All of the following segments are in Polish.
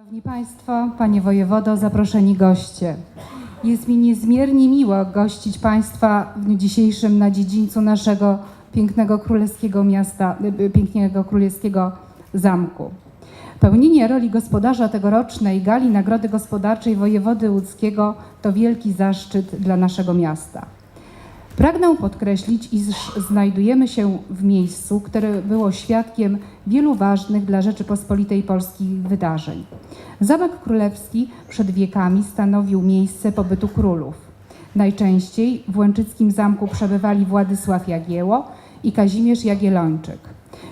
Szanowni Państwo, Panie Wojewodo, zaproszeni goście. Jest mi niezmiernie miło gościć Państwa w dniu dzisiejszym na dziedzińcu naszego pięknego królewskiego miasta, y, pięknego królewskiego zamku. Pełnienie roli gospodarza tegorocznej gali Nagrody Gospodarczej Wojewody Łódzkiego to wielki zaszczyt dla naszego miasta. Pragnę podkreślić, iż znajdujemy się w miejscu, które było świadkiem wielu ważnych dla Rzeczypospolitej Polskich wydarzeń. Zamek Królewski przed wiekami stanowił miejsce pobytu królów. Najczęściej w Łęczyckim Zamku przebywali Władysław Jagieło i Kazimierz Jagiellończyk.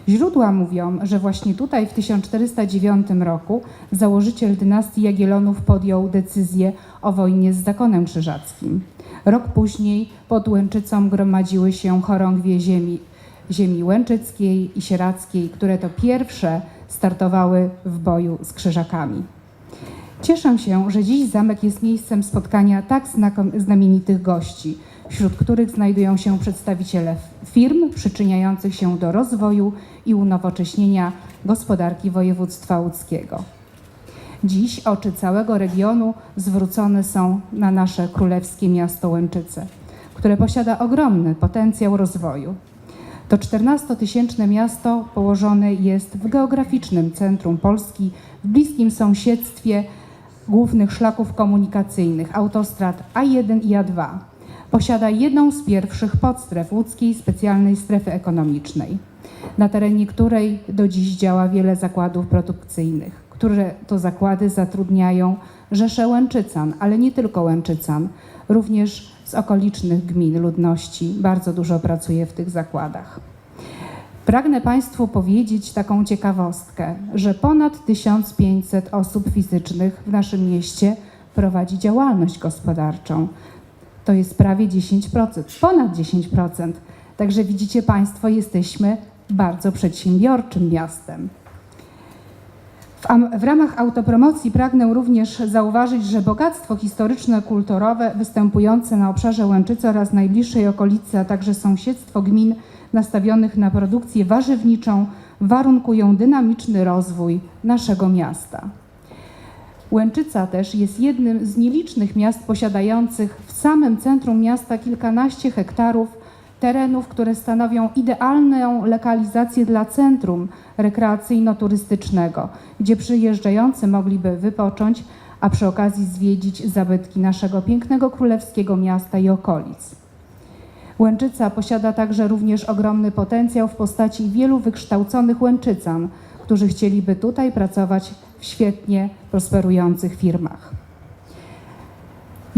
Źródła mówią, że właśnie tutaj w 1409 roku założyciel dynastii Jagiellonów podjął decyzję o wojnie z zakonem krzyżackim. Rok później pod Łęczycą gromadziły się chorągwie ziemi, ziemi łęczyckiej i sieradzkiej, które to pierwsze startowały w boju z krzyżakami. Cieszę się, że dziś zamek jest miejscem spotkania tak znamienitych gości, wśród których znajdują się przedstawiciele firm przyczyniających się do rozwoju i unowocześnienia gospodarki województwa łódzkiego. Dziś oczy całego regionu zwrócone są na nasze królewskie miasto Łęczyce, które posiada ogromny potencjał rozwoju. To 14-tysięczne miasto położone jest w geograficznym centrum Polski, w bliskim sąsiedztwie głównych szlaków komunikacyjnych, autostrad A1 i A2. Posiada jedną z pierwszych podstref łódzkiej specjalnej strefy ekonomicznej, na terenie której do dziś działa wiele zakładów produkcyjnych, które to zakłady zatrudniają rzesze Łęczycan, ale nie tylko Łęczycan, również z okolicznych gmin ludności. Bardzo dużo pracuje w tych zakładach. Pragnę Państwu powiedzieć taką ciekawostkę, że ponad 1500 osób fizycznych w naszym mieście prowadzi działalność gospodarczą. To jest prawie 10%, ponad 10%. Także widzicie Państwo, jesteśmy bardzo przedsiębiorczym miastem. W, am- w ramach autopromocji pragnę również zauważyć, że bogactwo historyczno-kulturowe występujące na obszarze Łęczycy oraz najbliższej okolicy, a także sąsiedztwo gmin nastawionych na produkcję warzywniczą warunkują dynamiczny rozwój naszego miasta. Łęczyca też jest jednym z nielicznych miast posiadających w samym centrum miasta kilkanaście hektarów terenów, które stanowią idealną lokalizację dla centrum rekreacyjno-turystycznego, gdzie przyjeżdżający mogliby wypocząć, a przy okazji zwiedzić zabytki naszego pięknego królewskiego miasta i okolic. Łęczyca posiada także również ogromny potencjał w postaci wielu wykształconych Łęczycan, którzy chcieliby tutaj pracować w świetnie prosperujących firmach.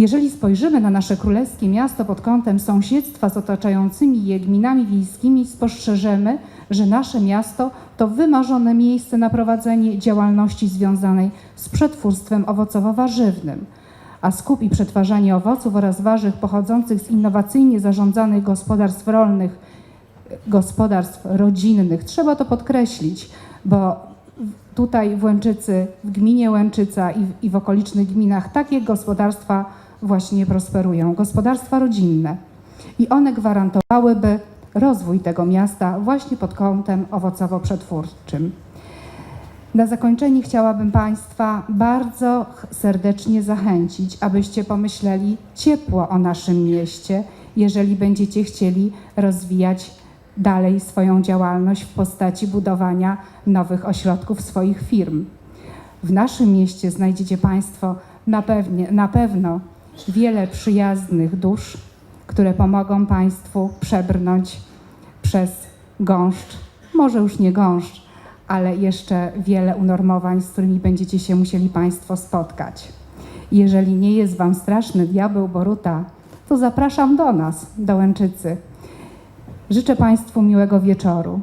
Jeżeli spojrzymy na nasze królewskie miasto pod kątem sąsiedztwa z otaczającymi je gminami wiejskimi, spostrzeżemy, że nasze miasto to wymarzone miejsce na prowadzenie działalności związanej z przetwórstwem owocowo-warzywnym, a skup i przetwarzanie owoców oraz warzyw pochodzących z innowacyjnie zarządzanych gospodarstw rolnych, gospodarstw rodzinnych. Trzeba to podkreślić, bo tutaj w Łęczycy, w gminie Łęczyca i w, i w okolicznych gminach takie gospodarstwa właśnie prosperują, gospodarstwa rodzinne. I one gwarantowałyby rozwój tego miasta właśnie pod kątem owocowo-przetwórczym. Na zakończenie chciałabym Państwa bardzo serdecznie zachęcić, abyście pomyśleli ciepło o naszym mieście, jeżeli będziecie chcieli rozwijać dalej swoją działalność w postaci budowania nowych ośrodków swoich firm. W naszym mieście znajdziecie Państwo na, pewnie, na pewno wiele przyjaznych dusz, które pomogą Państwu przebrnąć przez gąszcz, może już nie gąszcz, ale jeszcze wiele unormowań, z którymi będziecie się musieli Państwo spotkać. Jeżeli nie jest Wam straszny diabeł Boruta, to zapraszam do nas, do Łęczycy. Życzę Państwu miłego wieczoru.